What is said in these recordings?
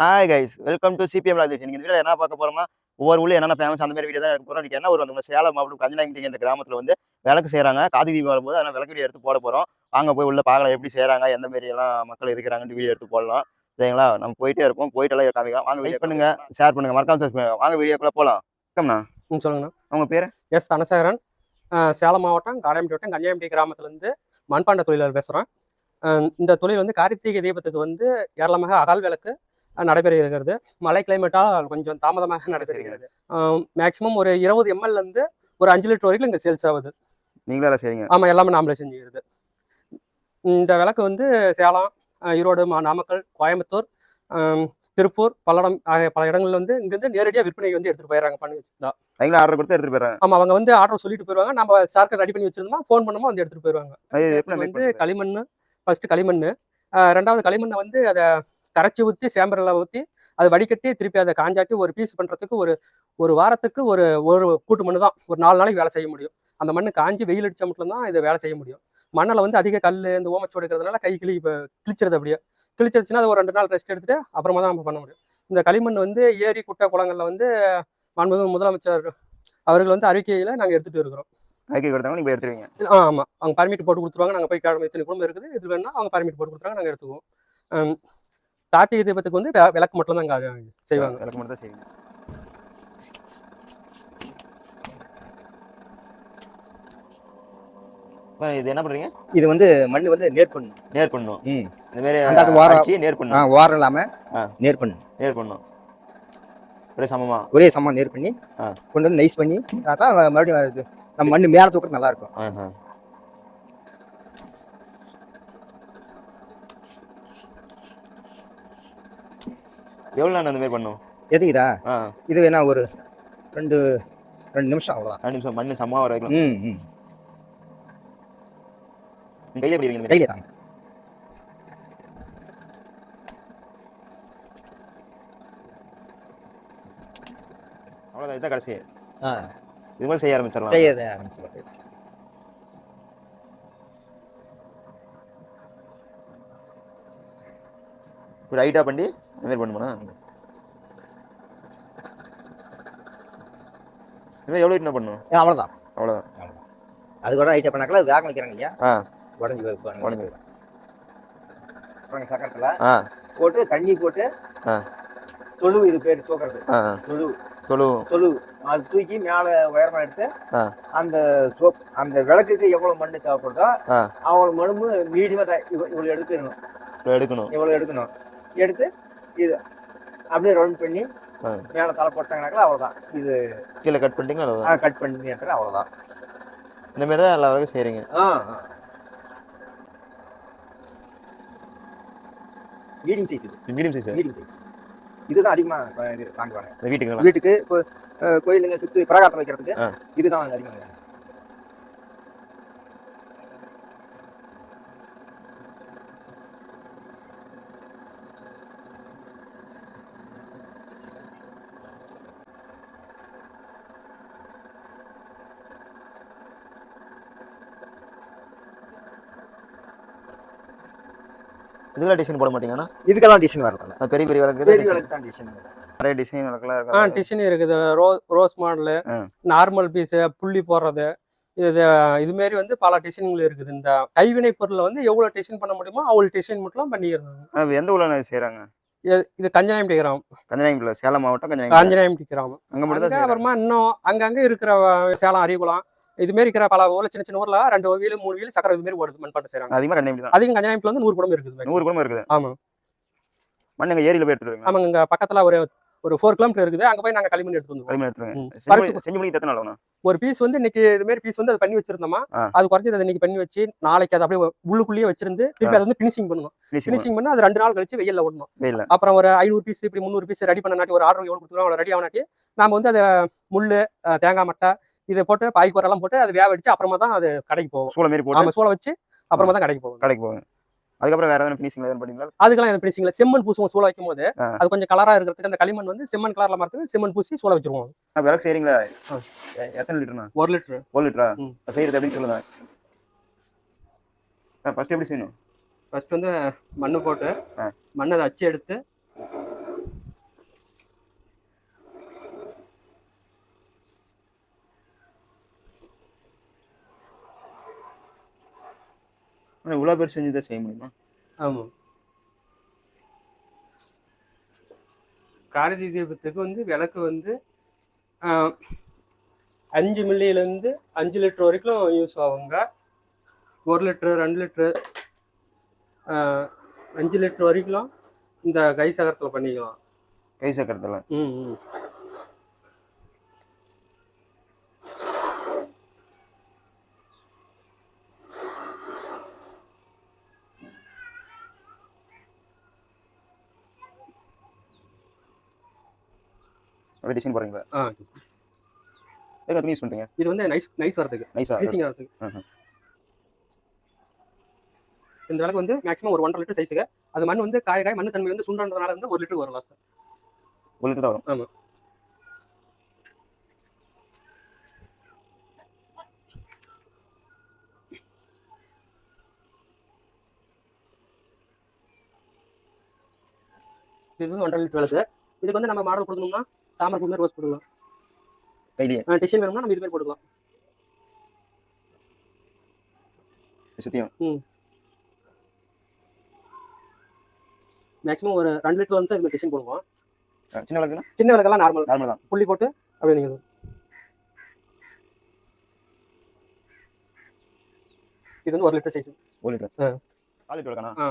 Hi guys welcome to CBM Rajesh இன்னைக்கு இந்த video என்ன பார்க்க போறோம்னா ஒவ்வொரு ஊர்ல என்னென்ன ஃபேமஸ் அந்த மாதிரி வீடியோ தான் எடுக்க போறோம். இன்னைக்கு என்ன ஒரு நம்ம சேலம் மாவட்டம் கஞ்சனாங்கிட்டிங்க என்ற கிராமத்துல வந்து விளக்கு செய்றாங்க. காதி தீபம் வரும்போது அதனால விளக்கு வீடியோ எடுத்து போட போறோம். அங்க போய் உள்ள பார்க்கலாம் எப்படி செய்றாங்க எந்த மாதிரி எல்லாம் மக்கள் இருக்கிறாங்கன்னு வீடியோ எடுத்து போடலாம். சரிங்களா? நம்ம போயிட்டே இருப்போம். போயிட்டு எல்லாம் காமிக்கலாம். வாங்க வெயிட் பண்ணுங்க. ஷேர் பண்ணுங்க. மறக்காம பண்ணுங்க. வாங்க வீடியோக்குள்ள போலாம். வணக்கம்ண்ணா ம் சொல்லுங்கண்ணா. உங்க பேரு? எஸ் தனசேகரன். சேலம் மாவட்டம் காடையம்பட்டி வட்டம் கன்னியாகுமரி கிராமத்துலேருந்து மண்பாண்ட தொழிலாளர் பேசுகிறேன் இந்த தொழில் வந்து கார்த்திகை தீபத்துக்கு வந்து ஏராளமாக அகால் விளக்கு நடைபெற இருக்கிறது மழை கிளைமேட்டால் கொஞ்சம் தாமதமாக நடைபெறுகிறது. மேக்ஸிமம் ஒரு இருபது எம்எல்லேருந்து ஒரு அஞ்சு லிட்டர் வரைக்கும் இங்கே சேல்ஸ் ஆகுது. நீங்களே செய்றீங்க. ஆமாம் எல்லாமே நாமளே செஞ்சுக்கிறது. இந்த விளக்கு வந்து சேலம் ஈரோடு மா நாமக்கல் கோயம்புத்தூர் திருப்பூர் பல்லடம் ஆகிய பல இடங்கள்ல வந்து இங்கேருந்து நேரடியாக விற்பனைக்கு வந்து எடுத்துகிட்டு போயிடுறாங்க பண்ணி வச்சுருந்தா ஆர்டர் கொடுத்து எடுத்துட்டு போயிடுறாங்க. ஆமா அவங்க வந்து ஆர்டர் சொல்லிட்டு போயிருவாங்க நம்ம சார்க்கு ரெடி பண்ணி வச்சிருந்தோமா ஃபோன் பண்ணோமா வந்து எப்படி make வந்து? களிமண் ஃபர்ஸ்ட் களிமண் ரெண்டாவது களிமண்ணை வந்து அதை கரைச்சி ஊற்றி சேம்பரில் ஊற்றி அதை வடிகட்டி திருப்பி அதை காஞ்சாட்டி ஒரு பீஸ் பண்றதுக்கு ஒரு ஒரு வாரத்துக்கு ஒரு ஒரு கூட்டு மண்ணு தான். ஒரு நாலு நாளைக்கு வேலை செய்ய முடியும். அந்த மண்ணு காஞ்சி வெயில் அடிச்சா மட்டும்தான் இதை வேலை செய்ய முடியும். மண்ணில் வந்து அதிக கல் இந்த ஓமச்சோடு இருக்கிறதுனால கை கிளி இப்போ கிழிச்சிருது அப்படியே. கிழிச்சிருச்சுன்னா அது ஒரு ரெண்டு நாள் ரெஸ்ட் எடுத்துட்டு அப்புறமா தான் நம்ம பண்ண முடியும். இந்த களிமண் வந்து ஏரி குட்டை குளங்கள்ல வந்து மாண்புமிகு முதலமைச்சர் அவர்கள் வந்து அறிக்கையில நாங்கள் எடுத்துட்டு இருக்கிறோம். ஐக்கிய கொடுத்தாங்க நீங்க போய் எடுத்துருவீங்க. ஆ ஆமாம் அவங்க பர்மிட் போட்டு கொடுத்துருவாங்க. நாங்கள் போய் கிழமை இத்தனை குடும்பம் இருக்குது இது வேணா அவங்க பர்மிட் போட்டு கொடுத்துருவாங்க நாங்கள் எடுத்துக்குவோம். கார்த்திகை தீபத்துக்கு வந்து விளக்கு மட்டும் தான் செய்வாங்க. விளக்கு மட்டும் தான் செய்வீங்க. இது என்ன பண்றீங்க? இது வந்து மண் வந்து நேர் பண்ணும் நேர் பண்ணணும் ம். இந்த மாதிரி அந்த வாரம். நேர் ஆ பண்ணணும் வாரம் இல்லாம. நேர் பண்ணும் நேர் பண்ணணும் ஒரே சமமா? ஒரே சமம் நேர் பண்ணி. கொண்டு வந்து நைஸ் பண்ணி தான் மறுபடியும் நம்ம மண் மேலே தூக்குறது நல்லா இருக்கும். ஆஹா. எவ்வளவு நேரம் அந்த மாதிரி பண்ணும்? எது இதா வேணா ஒரு ரெண்டு ரெண்டு நிமிஷம் அவ்வளோதான் ரெண்டு நிமிஷம் மண்ணு சமமா வர வைக்கலாம். ம் ம். கையில எப்படி வைங்க கையில தான் அவ்வளவுதான் இதான் கடைசி. ஆ. இது மாதிரி செய்ய ஆரம்பிச்சிடலாம். செய்யறது ஆரம்பிச்சு ஒரு ஹைட்டா பண்ணி இந்த மாதிரி பண்ணுமா? இந்த மாதிரி எவ்வளோ என்ன பண்ணும்? அவ்வளோதான் அவ்வளவுதான். அது கூட ஐட்டம் பண்ணாக்கல வேக வைக்கிறாங்க இல்லையா? ஆ. உடஞ்சி உடைஞ்சு. உடஞ்சி சக்கரத்தில். ஆ. போட்டு தண்ணி போட்டு ஆ. தொழு இது பேர் தூக்குறது. தொழு. தொழுவும் தொழு. அது தூக்கி மேலே உயரமா எடுத்து. அந்த சோப் அந்த விளக்குக்கு எவ்வளவு மண்ணு தேவைப்படுதோ ஆ. அவ்வளவு மண்ணு மீடியமா இவ்வளவு எடுக்கணும். எடுக்கணும். இவ்வளவு எடுக்கணும். எடுத்து இது அப்படியே ரவுண்ட் பண்ணி ஆ. மேலே தலை போட்டாங்கனாக்கா அவ்வளவுதான். இது கீழே கட் பண்ணிட்டீங்களா அவ்வளவுதான்? கட் பண்ணி எடுத்துட்டு அவ்வளவுதான். இந்த மாதிரி தான் எல்லா வரைக்கும் செய்றீங்க. மீடியம் சைஸ் இது. மீடியம் சைஸ் மீடியம் சைஸ் இதுதான் அதிகமா அஹ், இது வாங்குவாங்க. வீட்டுக்கு இப்போ, அஹ், கோயிலுங்க சுத்தி பிரகாரத்தை வைக்கிறதுக்கு ஆ. இதுதான் அதிகமாக இதுக்கெல்லாம் டிசைன் போட மாட்டீங்கன்னா இதுக்கெல்லாம் டிசைன் வரதில்ல. பெரிய பெரிய விளக்கு தான் டிசைன் நிறைய டிசைன் விளக்குலாம் ஆ இருக்கு டிசைன் இருக்குது. ரோ ரோஸ் மாடலு ஆ. நார்மல் பீஸு புள்ளி போடுறது இது இது மாரி வந்து பல டிசைன்கள் இருக்குது. இந்த கைவினை பொருளை வந்து எவ்வளோ டிசைன் பண்ண முடியுமோ அவ்வளோ டிசைன் மட்டும் பண்ணிடுறாங்க ஆ, எந்த ஊர்ல செய்றாங்க? இது கஞ்சனாயம்பட்டி கிராமம். கஞ்சனாங்கில சேலம் மாவட்டம் காஞ்சனாயம்பட்டி கிராமம். அங்க மட்டும். அப்புறமா இன்னும் அங்கங்க இருக்கிற சேலம் அறிகுளம் இது மாரி இருக்கிற பல ஊர்ல சின்ன சின்ன ஊர்ல ரெண்டு வீலு மூணு வீலு சக்கரை இது மாரி ஓடுது மண்பாட்டம் செய்றாங்க. அதிகமா கஞ்சனாங்கி தான் அதிகம் கஞ்சனாயம்பட்டில வந்து நூறு குடும்பம் இருக்குது நூறு குடும்பம் இருக்குது. ஆமா. மண் எங்க ஏரியில போய் எடுத்துருவீங்க ஆமாங்க இங்க பக்கத்துல ஒரு ஒரு ஃபோர் கிலோமீட்டர் இருக்குது. அங்க போய் நாங்க களிமண் எடுத்து வந்துருவோம். களிமண் எடுத்துருவீங்க. ம். செஞ்சு முடிக்க எத்தனை ஒரு பீஸ் வந்து இன்னைக்கு இது மாதிரி பீஸ் வந்து அது பண்ணி வச்சிருந்தோமா. அது குறைஞ்சது இன்னைக்கு பண்ணி வச்சு நாளைக்கு அதை அப்படியே உள்ளுக்குள்ளேயே வச்சிருந்து திருப்பி அதை வந்து பினிஷிங் பண்ணணும். ஃபினிஷிங் பினிஷிங் பண்ணி அது ரெண்டு நாள் கழிச்சு வெயில்ல வெயில்ல. அப்புறம் ஒரு ஐநூறு பீஸ் இப்படி முந்நூறு பீஸ் ரெடி பண்ண நாட்டி ஒரு ஆர்டர் எவ்வளவு கொடுத்துருவோம் அவ்வளோ ரெடி ஆனாட்டி நாம வந்து அதை முள்ளு அஹ், தேங்காய் மட்டை இதை போட்டு பாய்க்கூரை எல்லாம் போட்டு அது வேக வச்சு அப்புறமா தான் அது கடைக்கு போகும். சூளை மாரி போட்டு? ஆமா சூளை வச்சு அப்புறமா தான் கடைக்கு போகும் கடைக்கு போவேன் அதுக்கப்புறம் வேற எதனா ஃபினிஷிங் எதுவும் பண்ணீங்களா? அதுக்கெல்லாம் எந்த பினிஷிங்ல செம்மண் பூசுவோம் சூளை வைக்கும் போது. அது கொஞ்சம் கலரா இருக்கிறதுக்கு அந்த களிமண் வந்து செம்மண் கலர்ல மாறதுக்கு செம்மண் பூசி சூளை வச்சிருவோம். விளக்கு செய்றீங்களா? எத்தனை லிட்டர்னா ஒரு லிட்டர். ஒரு லிட்டரா. செய்யறது எப்படின்னு சொல்லுங்க. ஃபர்ஸ்ட் எப்படி செய்யணும்? ஃபர்ஸ்ட் வந்து மண்ணு போட்டு. மண்ணை அதை அச்சு எடுத்து ஆனா இவ்வளவு பேர் செஞ்சு தான் செய்ய முடியுமா? ஆமாம் கார்த்திகை தீபத்துக்கு வந்து விளக்கு வந்து அஞ்சு மில்லியிலேருந்து அஞ்சு லிட்டர் வரைக்கும் யூஸ் ஆகுங்க. ஒரு லிட்ரு ரெண்டு லிட்ரு அஞ்சு லிட்டர் வரைக்கும் இந்த கை சகரத்தில் பண்ணிக்கலாம். கை சக்கரத்துல? ம் ம். அப்படியே டிசைன் போறீங்களா ஆ. எங்க துணி யூஸ் பண்றீங்க? இது வந்து நைஸ் நைஸ் வரதுக்கு. நைஸா ஃபினிஷிங் வரதுக்கு. இந்த விளக்கு வந்து மேக்ஸிமம் ஒரு ஒன்றரை லிட்டர் சைஸுக்கு அது மண் வந்து காய காய மண் தன்மை வந்து சுண்டன்றதுனால வந்து ஒரு லிட்டர் வரும் லாஸ்ட் ஒரு லிட்டர் தான் வரும். ஆமா. இது வந்து ஒன்றரை லிட்டர் விளக்கு. இதுக்கு வந்து நம்ம மாடல் கொடுக்கணும்னா தாமரை பூ மாதிரி ரோஸ் போட்டுக்கலாம். கையிலேயே டிசைன் வேணும்னா நம்ம இது மாதிரி போட்டுக்கலாம். சுத்தியும்? மேக்ஸிமம் ஒரு ரெண்டு லிட்டர் வந்து இது டிசைன் போடுவோம். சின்ன விளக்குன்னா சின்ன விளக்கெல்லாம் நார்மல் நார்மல் தான். புள்ளி போட்டு அப்படியே நீங்கள் இது வந்து ஒரு லிட்டர் சைஸ் ஒரு லிட்டர். ஆ. கால் லிட்டர் விளக்கானா ஆ.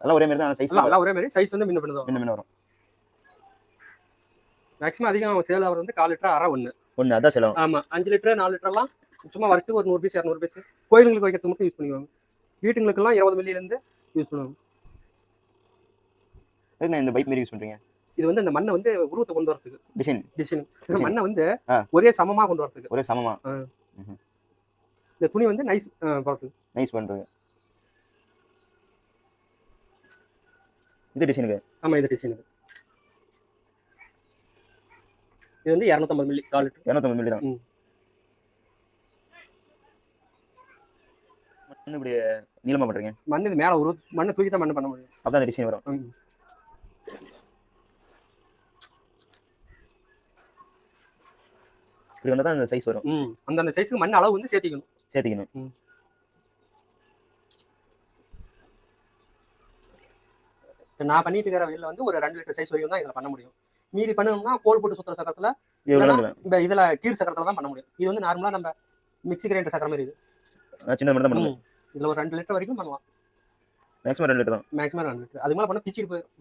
எல்லாம் ஒரே மாதிரி தான் சைஸ் எல்லாம் ஒரே மாதிரி. சைஸ் வந்து முன்ன பின்ன என்ன வரும். மேக்ஸிமம் அதிகம் சேல் ஆகிறது வந்து கால் லிட்டர் அரை ஒன்று ஒண்ணு அதான் செலவு. ஆமாம் அஞ்சு லிட்டர் நாலு லிட்டர்லாம் சும்மா வருஷத்துக்கு ஒரு நூறு பீஸ் இரநூறு பீஸ் கோயிலுங்களுக்கு வைக்கிறதுக்கு மட்டும் யூஸ் பண்ணிக்குவாங்க. வீட்டுங்களுக்கெல்லாம் இருபது மில்லியிலேருந்து யூஸ் பண்ணுவாங்க. எதுக்கு நான் இந்த பைப் மாதிரி யூஸ் பண்றீங்க? இது வந்து இந்த மண்ணை வந்து உருவத்தை கொண்டு வரதுக்கு. Design design. மண்ணை வந்து. ஒரே சமமாக கொண்டு வரதுக்கு. ஒரே சமமா. இந்த துணி வந்து நைஸ் போகிறதுக்கு நைஸ் பண்றது. இது டிசைனுக்கு ஆமாம் இது டிசைன் இது வந்து இரநூத்தம்பது மில்லி கால் லிட்டர். இரநூத்தம்பது மில்லி தான். மண்ணு இப்படி நீளமா பண்றீங்க மண் இது மேலே உரு மண்ணை தூக்கி தான் மண்ணை பண்ண முடியும். அப்பதான் அந்த டிசைன் வரும். இப்படி வந்தா தான் அந்த சைஸ் வரும். ம். அந்தந்த சைஸுக்கு மண் அளவு வந்து சேர்த்திக்கணும். சேர்த்திக்கணும். நான் பண்ணிட்டு இருக்கிற வெயில வந்து ஒரு ரெண்டு லிட்டர் சைஸ் வரைக்கும் தான் இதில் பண்ண முடியும். மீதி பண்ணணும்னா கோல் போட்டு சுத்துற சக்கரத்தில் இதில் கீழ் சக்கரத்தில் தான் பண்ண முடியும். இது வந்து நார்மலாக நம்ம மிக்ஸி கிரைண்டர் சக்கரம் மாதிரி இது. பண்ணுவேன். இதில் ஒரு ரெண்டு லிட்டர் வரைக்கும் பண்ணலாம் மேக்ஸிமம் ரெண்டு லிட்டர் தான். மேக்ஸிமம் ரெண்டு லிட்டர். அது மேலே பண்ண பிச்சுட்டு போயிடும்.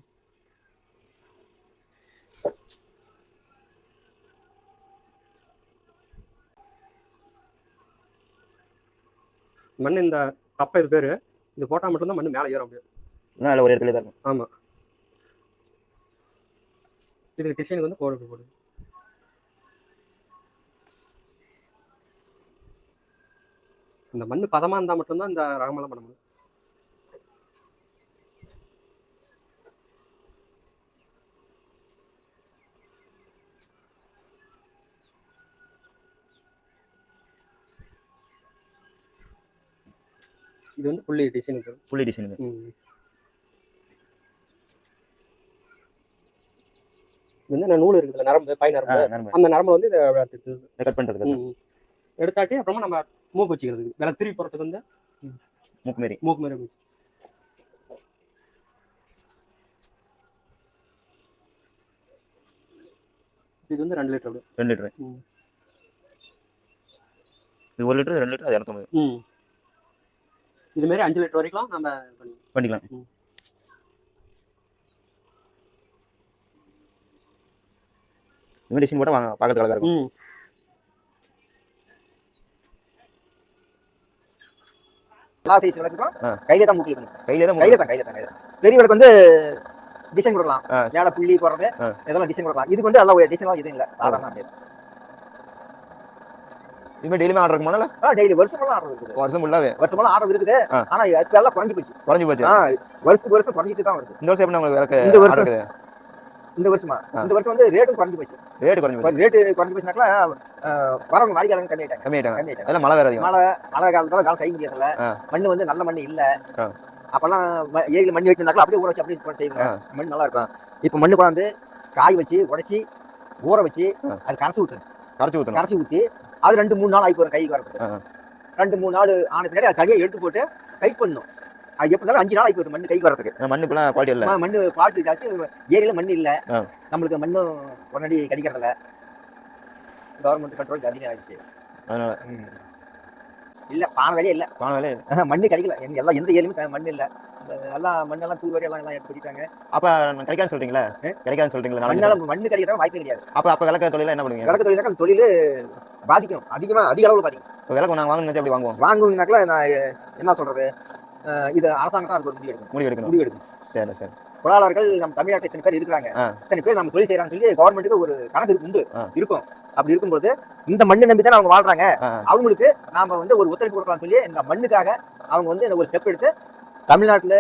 மண் இந்த தப்பை இது பேர். இது போட்டால் மட்டும்தான் மண் மேலே ஏற முடியும் அதில் ஒரு இடத்துல தான் இருக்கும் இதுக்கு டிசைனுக்கு வந்து கோடு போடு அந்த மண் பதமா இருந்தா மட்டும்தான் இந்த ரகமெல்லாம் பண்ண முடியும். இது வந்து புள்ளி டிசைனுக்கு. புள்ளி டிசைனுக்கு. இது வந்து நான் நூல் இருக்குதுல்ல நரம்பு பை நரம்பு. அந்த நரம்பு வந்து கட் ம். எடுத்தாட்டி அப்புறமா நம்ம மூக்கு வச்சுக்கிறதுக்கு. விளக்கு திருப்பி போறதுக்கு வந்து மூக்கு மாரி. மூக்கு அப்படி. இது வந்து ரெண்டு லிட்டர் ரெண்டு லிட்டர். இது ஒரு லிட்டர் ரெண்டு லிட்டர் அது இரநூத்தம்பது. இது மாதிரி அஞ்சு லிட்டர் வரைக்கும் நம்ம பண்ணி பண்ணிக்கலாம். இந்த மாதிரி டிசைன் போட்டால் வாங்க பார்க்கறதுக்கு அழகா இருக்கும். ம். எல்லா சைஸ் விளக்குக்கும் ஆ. கையில தான் மூக்கி இருக்கணும். கையிலே தான் கையில தான் கையில தான் கையில பெரிய விளக்கு வந்து டிசைன் கொடுக்கலாம். மேல புள்ளி போடுறது. இதெல்லாம் டிசைன் கொடுக்கலாம். இதுக்கு வந்து எல்லாம் டிசைன் எதுவும் இல்ல. சாதாரண அப்படியே இது மாதிரி டெய்லியுமே ஆர்டர் இருக்குமால ஆ டெய்லி வருஷமெல்லாம் ஆர்டர் இருக்குது. வருஷம் ஃபுல்லாவே வருஷமெல்லாம் ஆர்டர் இருக்குது. ஆனா இப்ப எல்லாம் குறைஞ்சு போச்சு. குறைஞ்சி போச்சு. ஆ வருஷத்துக்கு வருஷம் குறைஞ்சிட்டு தான் வருது. இந்த வருஷம் எப்படி உங்களுக்கு இந்த வருஷம் இந்த வருஷமா. இந்த வருஷம் வந்து ரேட்டும் குறைஞ்சு போச்சு. ரேட் குறைஞ்சி போச்சு. ரேட்டு குறைஞ்சு போச்சுனாக்கா வரவங்க வாடிக்கையாளங்க கம்மி ஆயிட்டாங்க கம்மி ஆயிட்டாங்க அதெல்லாம் மழை வேற மழை மழை காலத்துல காலம் செய்ய முடியாதுல்ல. ஆ. மண்ணு வந்து நல்ல மண்ணு இல்ல. அப்பெல்லாம் ஏரியில மண்ணு வெட்டினாக்கா அப்படியே ஊற வச்சு அப்படியே செய்வாங்க. மண் நல்லா இருக்கும். இப்ப மண்ணு கொண்டாந்து காய் வச்சு உடைச்சி ஊற வச்சு. அது கரைச்சி விட்டுரு கரைச்சி ஊற்றணும் கரைச்சி ஊற்றி அது ரெண்டு மூணு நாள் ஆகி போகிற கைக்கு வரது. ரெண்டு மூணு நாள் ஆன பின்னாடி அது தனியாக எடுத்து போட்டு டைட் பண்ணும் அது எப்படி இருந்தாலும் அஞ்சு நாள் ஆகி மண் கைக்கு வரதுக்கு மண்ணு இப்பெல்லாம் குவாலிட்டி இல்லை மண்ணு ஃபால்ட்டு ஜாஸ்தி. ஏரியில மண் இல்ல. நம்மளுக்கு மண்ணும் உடனடி கிடைக்கிறதில்ல. கவர்மெண்ட் கண்ட்ரோல் அதிகம் ஆயிடுச்சு. அதனால. இல்ல பானை வேலையே இல்ல. பானை வேலை மண்ணு கிடைக்கல. எங்க எல்லாம் எந்த ஏரியுமே மண் இல்ல. எல்லாம் மண்ணெல்லாம் தூர் வரையெல்லாம் எல்லாம் எடுத்து போயிட்டாங்க அப்ப கிடைக்காதுன்னு சொல்றீங்களா? ஏ? கிடைக்காதுன்னு சொல்றீங்களா நாளைக்கு? மண்ணால மண்ணு கிடைக்கிறதா வாய்ப்பே கிடையாது. அப்ப அப்ப விளக்க தொழில என்ன பண்ணுவீங்க? விளக்கு தொழிலாக்க அந்த தொழில் பாதிக்கும். அதிகமா அதிக அளவுல பாதிக்கும். இப்ப விளக்கு நாங்க வாங்கணும்னு எப்படி வாங்குவோம்? வாங்குவீங்கனாக்கல நான் என்ன சொல்றது? அஹ் இது அரசாங்கம் தான் அதுக்கு ஒரு முடிவு எடுக்கணும் முடிவு எடுக்கணும் முடிவு எடுக்கணும் சரி சரி பொருளாளர்கள் நம்ம தமிழ்நாட்டில் இத்தனை பேர் இருக்கிறாங்க. இத்தனை பேர் நம்ம தொழில் செய்யறாங்கன்னு சொல்லி கவர்மெண்ட்டுக்கு ஒரு கணக்கு உண்டு. இருக்கும் அப்படி இருக்கும்போது இந்த மண்ணை நம்பி தான் அவங்க வாழ்றாங்க. அவங்களுக்கு நாம வந்து ஒரு ஒத்துழைப்பு கொடுக்கலாம்னு சொல்லி இந்த மண்ணுக்காக அவங்க வந்து இந்த ஒரு ஸ்டெப் எடுத்து தமிழ்நாட்டில்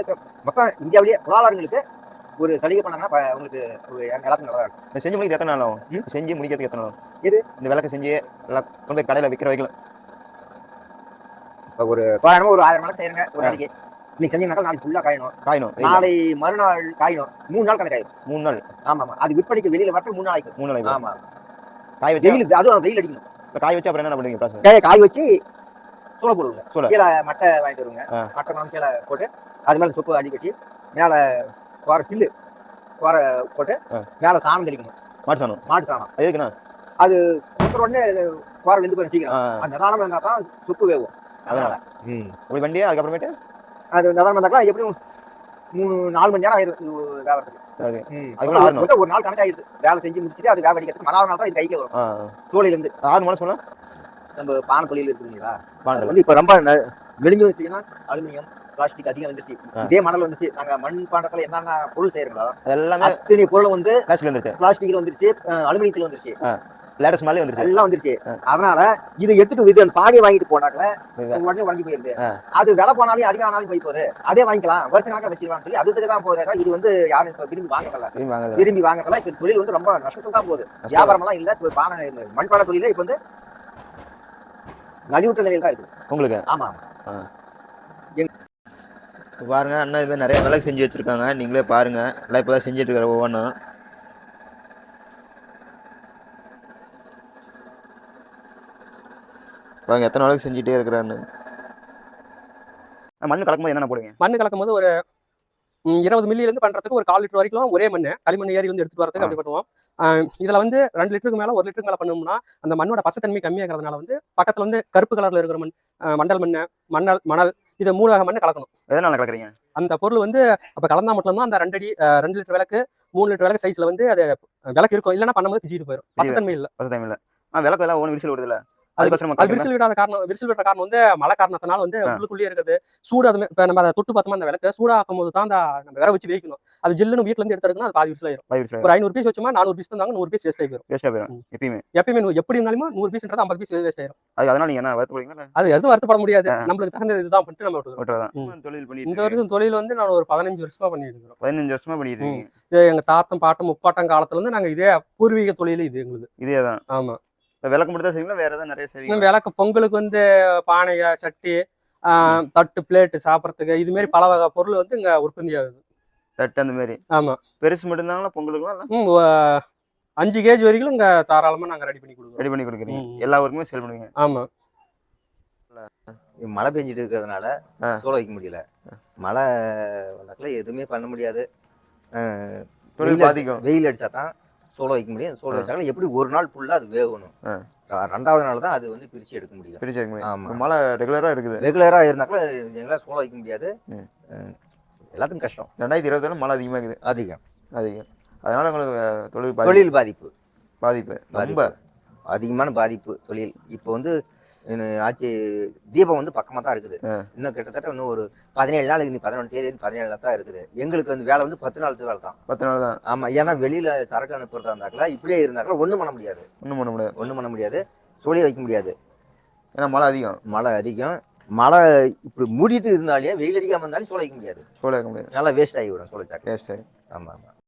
மொத்தம் இந்தியாவிலேயே பொருளாளர்களுக்கு ஒரு சலுகை பண்ணாங்கன்னா உங்களுக்கு ஒரு எல்லாத்துக்கும் நல்லா இருக்கும் செஞ்சு முடிக்க எத்தனை நாள் ஆகும் ம்? செஞ்சு முடிக்கிறதுக்கு எத்தனை நாள்? எது? இந்த விளக்கு செஞ்சு கொண்டு போய் கடையில விற்கிற வைக்கலாம் இப்போ ஒரு தோராயமா ஒரு ஆயிரம் மணி செய்யறங்க ஒரு. நாளைக்கு. இன்னைக்கு செஞ்சீங்கன்னாக்கா நாளைக்கு ஃபுல்லா காயணும். காயணும். நாளை மறுநாள் காயணும். மூணு நாள் கணக்காயிடும் மூணு நாள். ஆமா ஆமா அது விற்பனைக்கு வெளியில வரது மூணு நாளைக்கு. மூணு நாள் ஆமா காய வச்சு? வெயில் அதுவும் வெயில் அடிக்கணும். காய வச்சு அப்புறம் என்ன பண்ணுவீங்க? காய காய வச்சு சூளை போடுவாங்க. சூளை. கீழே மட்டை வாங்கிட்டு வருவாங்க. மட்டை வாங்கி கீழே போட்டு அது மேல சொப்பு அடி கட்டி மேல குவார பில்லு குவார போட்டு. மேல சாணம் தெளிக்கணும். மாட்டு சாணம்? மாட்டு சாணம். அது எதுக்குண்ணா? கொடுத்த உடனே குவார வெந்து போய் சீக்கிரம். ஆ, அது நிதானமா இருந்தா தான் சொப்பு வேகும். அதனால. அப்படி வண்டியே அதுக்கப்புறமேட்டு? அது நிதானமா இருந்தாக்கா எப்படியும் மூணு நாலு மணி நேரம். ம். அதுக்குள்ள ஆறணும். ஒரு- நாள் கணக்காயிடுது வேலை செஞ்சு முடிச்சுட்டு அது வேக அடிக்கிறதுக்கு மறாவது நாள் தான் இது கைக்கு வரும். இருந்து ஆறு மணி சொல்லலாம் நம்ம பானை தொழில் இருக்குங்களா பானத்தில் வந்து இப்ப ரொம்ப மெலிஞ்சு வந்துச்சுன்னா அலுமினியம் பிளாஸ்டிக் அதிகம் வந்துருச்சு. இதே மணல் வந்துச்சு. நாங்க மண் பாண்டத்துல என்னென்ன பொருள் செய்யறோங்களோ அது எல்லாமே அத்தனை பொருள் வந்து பிளாஸ்டிக் வந்துருச்சு. பிளாஸ்டிக்ல வந்துருச்சு அலுமினியத்துல வந்துருச்சு. லேட்டஸ்ட் மாதிரி வந்துருச்சு. எல்லாம் வந்துருச்சு. அதனால இது எடுத்துட்டு இது அந்த பானையை வாங்கிட்டு போனாக்கல உடனே உடஞ்சி போயிருது. அது விலை போனாலும் அதிகம் ஆனாலும் போய் போகுது. அதே வாங்கிக்கலாம். வருஷ கணக்கா வச்சுக்கலாம் சொல்லி அதுக்கு தான் போகுது. இது வந்து யாரும் இப்ப விரும்பி வாங்கல விரும்பி வாங்கறதுல இப்ப தொழில் வந்து ரொம்ப நஷ்டத்துல தான் போகுது. வியாபாரம் எல்லாம் இல்ல. இப்ப பானை மண்பானை தொழில இப்ப வந்து நலிவுட்ட நிலையில தான் இருக்குது. உங்களுக்கு? ஆமா இப்ப பாருங்க அண்ணா இது மாதிரி நிறைய விளக்கு செஞ்சு வச்சிருக்காங்க. நீங்களே பாருங்க. எல்லாம் இப்போதான் செஞ்சுட்டு இருக்காரு ஒவ்வொன்றும் பாருங்க எத்தனை விளக்கு செஞ்சுட்டே இருக்கிறான்னு. மண்ணு கலக்கும்போது என்னென்ன போடுவீங்க? மண் கலக்கும் போது ஒரு இருபது மில்லில இருந்து பண்றதுக்கு ஒரு கால் லிட்டர் வரைக்கும் ஒரே மண் களிமண் ஏரி வந்து எடுத்துட்டு வரதுக்கு. அப்படி பண்ணுவோம். இதுல வந்து ரெண்டு லிட்டருக்கு மேல ஒரு லிட்டருக்கு மேல பண்ணோம்னா அந்த மண்ணோட பசத்தன்மை கம்மியாகிறதுனால வந்து பக்கத்துல வந்து கருப்பு கலர்ல இருக்கிற மண் மண்டல் மண் மணல் மணல் இது மூணு வகை மண் கலக்கணும். எதனால கலக்குறீங்க? அந்த பொருள் வந்து அப்ப கலந்தா மட்டும்தான் அந்த ரெண்டு அடி ரெண்டு லிட்டர் விளக்கு மூணு லிட்டர் விளக்கு சைஸ்ல வந்து அது விளக்கு இருக்கும். இல்லைன்னா பண்ணும்போது பிச்சுட்டு போயிடும் பசத்தன்மை இல்ல. பச டைம்ல ஆ விளக்கு எல்லாம் ஒன்று விரிசல் அதுக்கோசரம் அது விரிசல் விடாத காரணம் விரிசல் விடுற காரணம் வந்து மழை காரணத்தினால வந்து. உள்ளுக்குள்ளேயே இருக்குது. சூடு அது இப்ப நம்ம அதை தொட்டு பார்த்தோமா அந்த விளக்கு சூடாக்கும் போது தான் அந்த நம்ம விர வச்சு வைக்கணும் அது ஜில்லுன்னு வீட்டுல இருந்து எடுத்துருக்குன்னா அது பாதி விரிசல் ஆயிரும். ஒரு ஐநூறு பீஸ் வச்சோமா நானூறு பீஸ் தந்தாங்க நூறு பீஸ் வேஸ்ட் ஆகி போயிடும் வேஸ்ட்டாக போயிடும் ம். எப்பயுமே. எப்பயுமே எப்படி இருந்தாலும் நூறு பீஸ்ன்றது ஐம்பது பீஸ் வேஸ்ட் ஆயிரும். அது அதனால நீங்க என்ன வருத்தப்படுவீங்களா அது எதுவும் வருத்தப்பட முடியாது. நம்மளுக்கு தகுந்த இதுதான் பண்ணிட்டு நம்ம. தொழில் இந்த பண்ணிட்டு வருஷம் தொழில் வந்து நான் ஒரு பதினஞ்சு வருஷமா பண்ணிட்டு இருக்கிறோம். பதினஞ்சு வருஷமா பண்ணிட்டு இருக்கீங்க. இது எங்க தாத்தம் பாட்டம் முப்பாட்டம் காலத்துல இருந்து நாங்க இதே பூர்வீக தொழில் இது எங்களுக்கு இதே தான் ஆமா. இப்போ விளக்கு மட்டும் தான் செய்வீங்களா? வேற ஏதாவது நிறைய செய்வீங்க விளக்கு பொங்கலுக்கு வந்து பானைய சட்டி தட்டு பிளேட்டு சாப்பிட்றதுக்கு இது மாதிரி பல வகை பொருள் வந்து இங்க உற்பத்தி ஆகுது. தட்டு அந்த மாதிரி ஆமா. பெருசு மட்டும்தாங்களா பொங்கலுக்குலாம் அஞ்சு கேஜ் வரைக்கும் இங்க தாராளமா நாங்க ரெடி பண்ணி கொடுக்குறோம். ரெடி பண்ணி கொடுக்குறீங்க. எல்லா ஊருக்குமே சேல் பண்ணுவீங்க? ஆமா. மழை பெஞ்சிட்டு இருக்கிறதுனால ஆ. சோள வைக்க முடியல. மழை வந்தாக்கல எதுவுமே பண்ண முடியாது. பாதிக்கும். வெயில் அடிச்சா தான் சோளம் வைக்க முடியும். சோளம். வச்சாலும் எப்படி ஒரு நாள் ஃபுல்லா அது வேகணும்? ரெண்டாவது நாள் தான் அது வந்து பிரிச்சு எடுக்க முடியும். பிரிச்சு வைக்க முடியும். மழை ரெகுலரா இருக்குது. ரெகுலரா இருந்தாக்கல எங்களால் சோளம் வைக்க முடியாது. எல்லாத்துக்கும் கஷ்டம். ரெண்டாயிரத்தி இருபத்தாறு மழை அதிகமாக இருக்குது. அதிகம். அதிகம். அதனால உங்களுக்கு தொழில் தொழில் பாதிப்பு. பாதிப்பு. ரொம்ப. அதிகமான பாதிப்பு தொழில். இப்போ வந்து ஆச்சு தீபம் வந்து பக்கமாக தான் இருக்குது. இன்னும் கிட்டத்தட்ட இன்னும் ஒரு பதினேழு நாள் இன்னும் பதினொன்று தேதி பதினேழு நாள் தான் இருக்குது. எங்களுக்கு வந்து வேலை வந்து பத்து நாள் வேலை தான். பத்து நாள் தான். ஆமாம் ஏன்னா வெளியில் சரக்கு அனுப்புறதா இருந்தாக்கல இப்படியே இருந்தாக்கல ஒன்றும் பண்ண முடியாது. ஒன்றும் பண்ண முடியாது. ஒன்றும் பண்ண முடியாது. சொல்லி வைக்க முடியாது. ஏன்னா மழை அதிகம். மழை அதிகம். மழை இப்படி மூடிட்டு இருந்தாலே வெயில் அடிக்காமல் இருந்தாலும் சோள வைக்க முடியாது. சோலை வைக்க முடியாது. நல்லா வேஸ்ட் ஆகிவிடும் சோளச்சாக்கு வேஸ்ட் ஆமாம் ஆமாம்